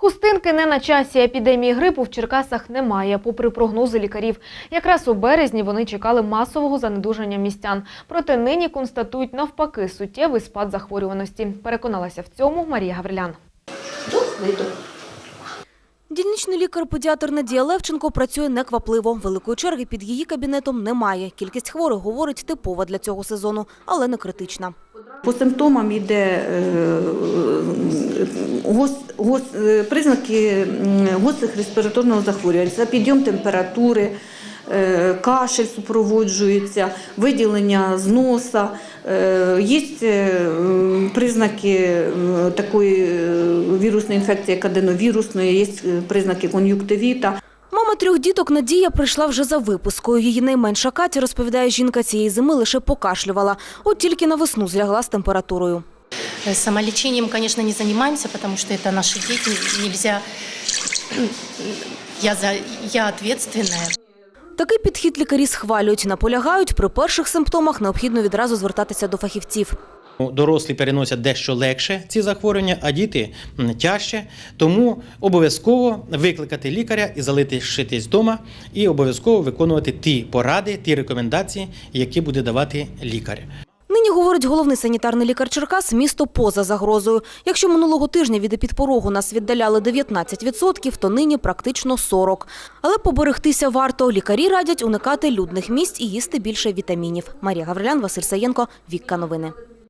Хустинки не на часі. Епідемії грипу в Черкасах немає, попри прогнози лікарів. Якраз у березні вони чекали масового занедужання містян. Проте нині констатують навпаки суттєвий спад захворюваності. Переконалася в цьому Марія Гаврилян. Дільничний лікар-педіатр Надія Левченко працює неквапливо. Великої черги під її кабінетом немає. Кількість хворих, говорить, типова для цього сезону, але не критична. По симптомам йде е, гос, гос, е, признаки гострих респіраторного захворювання. Це підйом температури, е, кашель супроводжується, виділення з носа. Е, Є признаки такої вірусної інфекції, як аденовірусної, є признаки кон'юктивіта. Мама трьох діток Надія прийшла вже за випискою. Її найменша Катя, розповідає жінка, цієї зими лише покашлювала. От тільки на весну злягла з температурою. Э, Самолечением, конечно, не занимаемся, потому что это наши дети. Нельзя... Я, за... я ответственная. Такий підхід лікарі схвалюють. Наполягають, при перших симптомах необхідно відразу звертатися до фахівців. Ну, Дорослі переносять дещо легше ці захворювання, а діти тяжче. Тому обов'язково викликати лікаря і залишитись вдома, і обов'язково виконувати ті поради, ті рекомендації, які буде давати лікар. Говорить головний санітарний лікар Черкас, місто поза загрозою. Якщо минулого тижня від епідпорогу нас віддаляли 19%, то нині практично 40%. Але поберегтися варто. Лікарі радять уникати людних місць і їсти більше вітамінів. Марія Гаврилян, Василь Саєнко, Вікка Новини.